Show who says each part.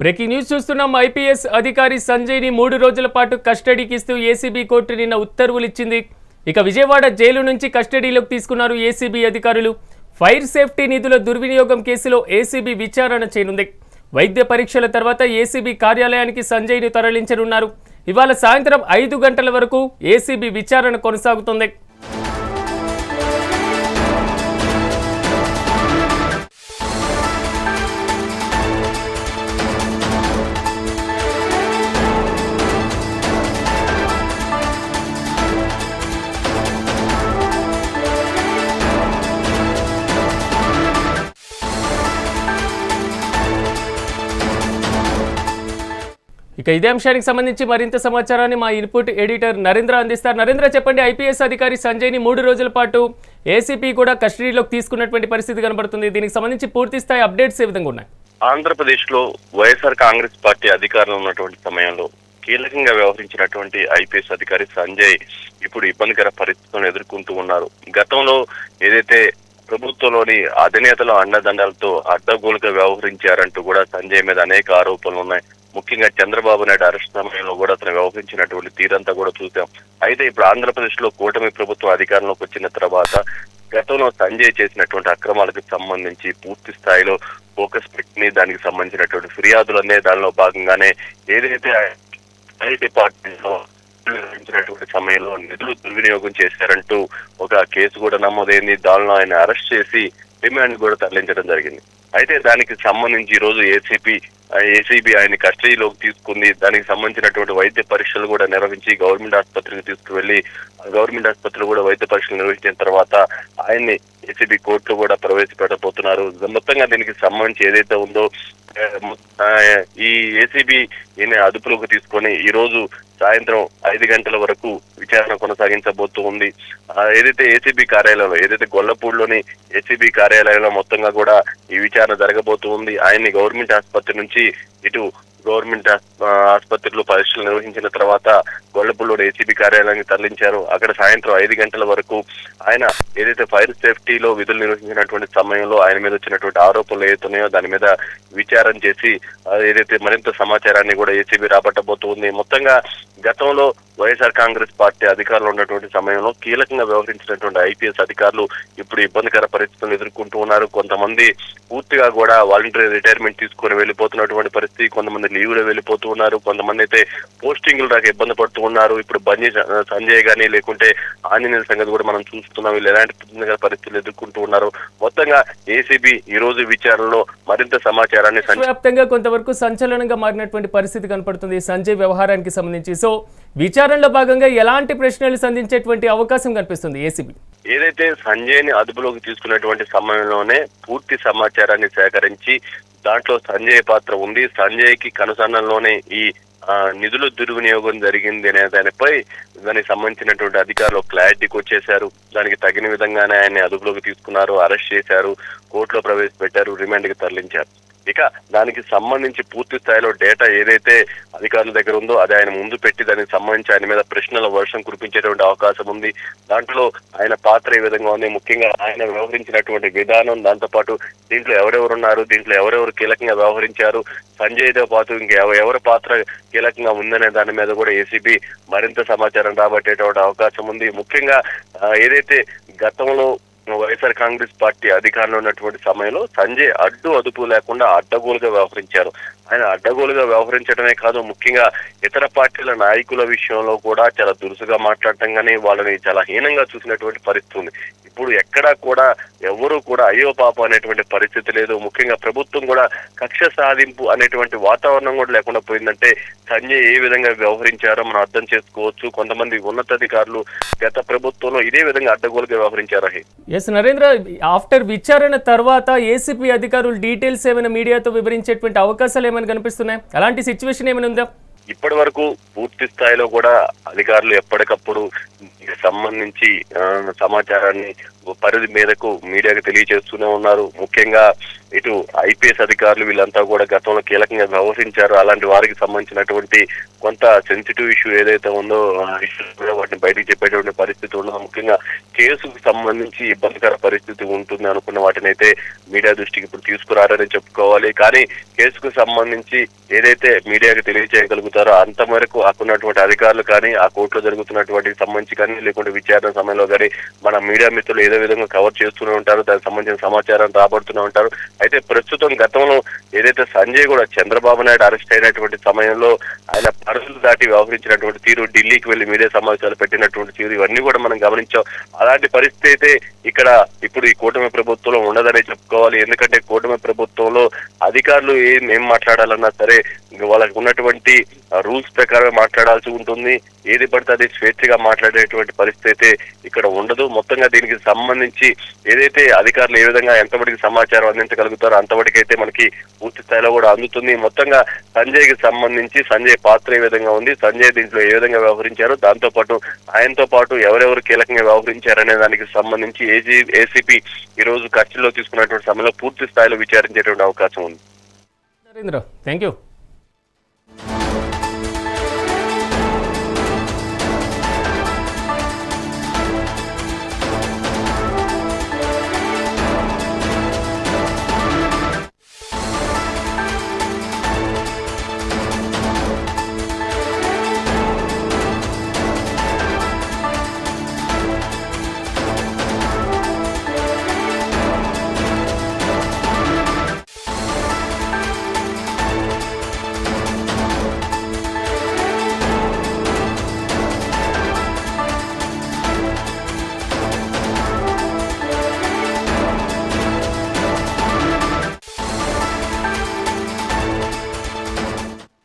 Speaker 1: Breaking news చూస్తున్నాం. IPS అధికారి సంజయ్ని మూడు రోజుల పాటు కస్టడీకి ఇస్తూ ఏసీబీ కోర్టు నిన్న ఉత్తర్వులు ఇచ్చింది. ఇక విజయవాడ జైలు నుంచి కస్టడీలోకి తీసుకున్నారు ఏసీబీ అధికారులు. ఫైర్ సేఫ్టీ నిధుల దుర్వినియోగం కేసులో ఏసీబీ విచారణ చేయనుంది. వైద్య పరీక్షల తర్వాత ఏసీబీ కార్యాలయానికి సంజయ్ను తరలించనున్నారు. ఇవాళ సాయంత్రం ఐదు గంటల వరకు ఏసీబీ విచారణ కొనసాగుతుంది. ఇక ఇదే అంశానికి సంబంధించి మరింత సమాచారాన్ని మా ఇన్పుట్ ఎడిటర్ నరేంద్ర అందిస్తారు. నరేంద్ర చెప్పండి ఐపీఎస్ అధికారి సంజయ్ని మూడు రోజుల పాటు ఏసీపీ కూడా కస్టడీలోకి తీసుకున్నటువంటి పరిస్థితి కనబడుతుంది. దీనికి సంబంధించి పూర్తి స్థాయి అప్డేట్స్ ఏ విధంగా ఉన్నాయి?
Speaker 2: ఆంధ్రప్రదేశ్లో వైఎస్ఆర్ కాంగ్రెస్ పార్టీ అధికారంలో ఉన్నటువంటి సమయంలో కీలకంగా వ్యవహరించినటువంటి ఐపీఎస్ అధికారి సంజయ్ ఇప్పుడు ఇబ్బందికర పరిస్థితులను ఎదుర్కొంటూ ఉన్నారు. గతంలో ఏదైతే ప్రభుత్వంలోని అధినేతల అండదండాలతో అడ్డగోలుగా వ్యవహరించారంటూ కూడా సంజయ్ మీద అనేక ఆరోపణలు ఉన్నాయి. ముఖ్యంగా చంద్రబాబు నాయుడు అరెస్ట్ సమయంలో కూడా అతను వ్యవహరించినటువంటి తీరంతా కూడా చూసాం. అయితే ఇప్పుడు ఆంధ్రప్రదేశ్లో కూటమి ప్రభుత్వం అధికారంలోకి వచ్చిన తర్వాత గతంలో సంజయ్ చేసినటువంటి అక్రమాలకు సంబంధించి పూర్తి స్థాయిలో ఫోకస్ పెట్టి దానికి సంబంధించినటువంటి ఫిర్యాదులు అనే దానిలో భాగంగానే ఏదైతే ఐ డిపార్ట్మెంట్లో నిర్వహించినటువంటి సమయంలో నిధులు దుర్వినియోగం చేశారంటూ ఒక కేసు కూడా నమోదైంది. దానిలో ఆయన అరెస్ట్ చేసి రిమాండ్ కూడా తరలించడం జరిగింది. అయితే దానికి సంబంధించి ఈ రోజు ఏసీపీ ఏసీబీ ఆయన కస్టడీలోకి తీసుకుంది. దానికి సంబంధించినటువంటి వైద్య పరీక్షలు కూడా నిర్వహించి గవర్నమెంట్ ఆసుపత్రికి తీసుకువెళ్ళి గవర్నమెంట్ ఆసుపత్రిలో కూడా వైద్య పరీక్షలు నిర్వహించిన తర్వాత ఆయన్ని ఏసీబీ కోర్టులో కూడా ప్రవేశపెట్టబోతున్నారు. మొత్తంగా దీనికి సంబంధించి ఏదైతే ఉందో ఈ ఏసీబీ అదుపులోకి తీసుకొని ఈ రోజు సాయంత్రం ఐదు గంటల వరకు విచారణ కొనసాగించబోతూ ఉంది. ఏదైతే ఏసీబీ కార్యాలయంలో ఏదైతే గొల్లపూడిలోని ఏసీబీ కార్యాలయంలో మొత్తంగా కూడా ఈ విచారణ జరగబోతూ ఉంది. ఆయన్ని గవర్నమెంట్ ఆసుపత్రి నుంచి ఇటు గవర్నమెంట్ ఆసుపత్రిలో పరీక్షలు నిర్వహించిన తర్వాత గొల్లపూడిలో ఏసీబీ కార్యాలయానికి తరలించారు. అక్కడ సాయంత్రం ఐదు గంటల వరకు ఆయన ఏదైతే ఫైర్ సేఫ్టీలో విధులు నిర్వహించినటువంటి సమయంలో ఆయన మీద వచ్చినటువంటి ఆరోపణలు ఏదైతున్నాయో దాని మీద విచారం చేసి ఏదైతే మరింత సమాచారాన్ని కూడా ఏసీబీ రాబట్టబోతుంది. మొత్తంగా గతంలో వైఎస్ఆర్ కాంగ్రెస్ పార్టీ అధికారంలో ఉన్నటువంటి సమయంలో కీలకంగా వ్యవహరించినటువంటి ఐపీఎస్ అధికారులు ఇప్పుడు ఇబ్బందికర పరిస్థితులను ఎదుర్కొంటూ ఉన్నారు. కొంతమంది పూర్తిగా కూడా వాలంటరీ రిటైర్మెంట్ తీసుకొని వెళ్ళిపోతున్నటువంటి పరిస్థితి కొంతమంది లీవ్లో వెళ్ళిపోతూ ఉన్నారు. కొంతమంది అయితే పోస్టింగ్లు రాక ఇబ్బంది పడుతూ ఉన్నారు. ఇప్పుడు బంజీ సంజయ్ గానీ లేకుంటే ఆంజనేయుల సంగతి కూడా మనం చూస్తున్నాం. వీళ్ళు ఎలాంటి పరిస్థితులు ఎదుర్కొంటూ ఉన్నారు. మొత్తంగా ఏసీబీ ఈ రోజు విచారణలో మరింత సమాచారాన్ని
Speaker 1: వ్యాప్తంగా కొంతవరకు సంచలనంగా మారినటువంటి పరిస్థితి కనపడుతుంది సంజయ్ వ్యవహారానికి సంబంధించి. సో విచారణలో భాగంగా ఎలాంటి ప్రశ్నలు సంధించేటువంటి అవకాశం కనిపిస్తుంది ఏసీబీ?
Speaker 2: ఏదైతే సంజయ్ని అదుపులోకి తీసుకున్నటువంటి సమయంలోనే పూర్తి సమాచారాన్ని సేకరించి దాంట్లో సంజయ్ పాత్ర ఉంది. సంజయ్కి కనుసన్నల్లోనే ఈ నిధుల దుర్వినియోగం జరిగింది అనే దానిపై దానికి సంబంధించినటువంటి అధికారులు క్లారిటీకి వచ్చేశారు. దానికి తగిన విధంగానే ఆయన్ని అదుపులోకి తీసుకున్నారు అరెస్ట్ చేశారు కోర్టులో ప్రవేశపెట్టారు రిమాండ్కి తరలించారు. ఇక దానికి సంబంధించి పూర్తి స్థాయిలో డేటా ఏదైతే అధికారుల దగ్గర ఉందో అది ఆయన ముందు పెట్టి దానికి సంబంధించి ఆయన మీద ప్రశ్నల వర్షం కురిపించేటువంటి అవకాశం ఉంది. దాంట్లో ఆయన పాత్ర ఏ విధంగా ఉంది? ముఖ్యంగా ఆయన వ్యవహరించినటువంటి విధానం దాంతోపాటు దీంట్లో ఎవరెవరు ఉన్నారు దీంట్లో ఎవరెవరు కీలకంగా వ్యవహరించారు? సంజయ్తో పాటు ఇంకా ఎవ- ఎవరి పాత్ర కీలకంగా ఉందనే దాని మీద కూడా ఏసీబీ మరింత సమాచారం రాబట్టేటువంటి అవకాశం ఉంది. ముఖ్యంగా ఏదైతే గతంలో వైఎస్ఆర్ కాంగ్రెస్ పార్టీ అధికారంలో ఉన్నటువంటి సమయంలో సంజయ్ అడ్డు అదుపు లేకుండా అడ్డగోలుగా వ్యవహరించారు. ఆయన అడ్డగోలుగా వ్యవహరించడమే కాదు ముఖ్యంగా ఇతర పార్టీల నాయకుల విషయంలో కూడా చాలా దురుసుగా మాట్లాడటం కానీ వాళ్ళని చాలా హీనంగా చూసినటువంటి పరిస్థితి ఉంది. ఇప్పుడు ఎక్కడా కూడా ఎవరూ కూడా అయ్యో పాప అనేటువంటి పరిస్థితి లేదు. ముఖ్యంగా ప్రభుత్వం కూడా కక్ష సాధింపు అనేటువంటి వాతావరణం కూడా లేకుండా పోయిందంటే సంజయ్ ఏ విధంగా వ్యవహరించారో మనం అర్థం చేసుకోవచ్చు. కొంతమంది ఉన్నతాధికారులు గత ప్రభుత్వంలో ఇదే విధంగా అడ్డగోలుగా వ్యవహరించారు.
Speaker 1: ఎస్ నరేంద్ర ఆఫ్టర్ విచారణ తర్వాత ఏసీపీ అధికారులు డీటెయిల్స్ ఏమైనా మీడియాతో వివరించేటువంటి అవకాశాలు ఏమైనా కనిపిస్తున్నాయి? అలాంటి సిచ్యువేషన్ ఏమైనా ఉందా?
Speaker 2: ఇప్పటి వరకు పూర్తి స్థాయిలో కూడా అధికారులు ఎప్పటికప్పుడు సంబంధించి సమాచారాన్ని పరిధి మేరకు మీడియాకు తెలియజేస్తూనే ఉన్నారు. ముఖ్యంగా ఇటు ఐపీఎస్ అధికారులు వీళ్ళంతా కూడా గతంలో కీలకంగా వ్యవహరించారు. అలాంటి వారికి సంబంధించినటువంటి కొంత సెన్సిటివ్ ఇష్యూ ఏదైతే ఉందో ఇష్యూ కూడా వాటిని బయటకు చెప్పేటువంటి పరిస్థితి ఉండదు. ముఖ్యంగా కేసుకు సంబంధించి ఇబ్బందికర పరిస్థితి ఉంటుంది అనుకున్న వాటిని అయితే మీడియా దృష్టికి ఇప్పుడు తీసుకురారని చెప్పుకోవాలి. కానీ కేసుకు సంబంధించి ఏదైతే మీడియాకి తెలియజేయగలుగుతారో అంత అంతవరకు అక్కడున్నటువంటి అధికారులు కానీ ఆ కోర్టులో జరుగుతున్నటువంటి సంబంధించి కానీ లేకుంటే విచారణ సమయంలో కానీ మన మీడియా మిత్రులు ఏదో విధంగా కవర్ చేస్తూనే ఉంటారు దానికి సంబంధించిన సమాచారం రాబడుతూనే ఉంటారు. అయితే ప్రస్తుతం గతంలో ఏదైతే సంజయ్ కూడా చంద్రబాబు నాయుడు అరెస్ట్ అయినటువంటి సమయంలో ఆయన పరిధులు దాటి వ్యవహరించినటువంటి తీరు ఢిల్లీకి వెళ్ళి మీడియా సమావేశాలు పెట్టినటువంటి తీరు ఇవన్నీ కూడా మనం గమనించాం. అలాంటి పరిస్థితి అయితే ఇక్కడ ఇప్పుడు ఈ కూటమి ప్రభుత్వంలో ఉండదనే చెప్పుకోవాలి. ఎందుకంటే కూటమి ప్రభుత్వంలో అధికారులు ఏం ఏం మాట్లాడాలన్నా సరే వాళ్ళకు వాళ్ళకి ఉన్నటువంటి రూల్స్ ప్రకారం మాట్లాడాల్సి ఉంటుంది. ఏది పడితే అది స్వేచ్ఛగా మాట్లాడేటువంటి పరిస్థితి అయితే ఇక్కడ ఉండదు. మొత్తంగా దీనికి సంబంధించి ఏదైతే అధికారులు ఏ విధంగా ఎంతవరకు సమాచారం అందించగలుగుతారో అంతవరకు అయితే మనకి పూర్తి స్థాయిలో కూడా అందుతుంది. మొత్తంగా సంజయ్కి సంబంధించి సంజయ్ పాత్ర ఏ విధంగా ఉంది సంజయ్ దీంట్లో ఏ విధంగా వ్యవహరించారు దాంతో పాటు ఆయనతో పాటు ఎవరెవరు కీలకంగా వ్యవహరించారనే దానికి సంబంధించి ఏజీ ఏసీపీ ఈ రోజు ఖర్చులో తీసుకున్నటువంటి సమయంలో పూర్తి స్థాయిలో విచారించేటువంటి అవకాశం ఉంది.
Speaker 1: Narendra thank you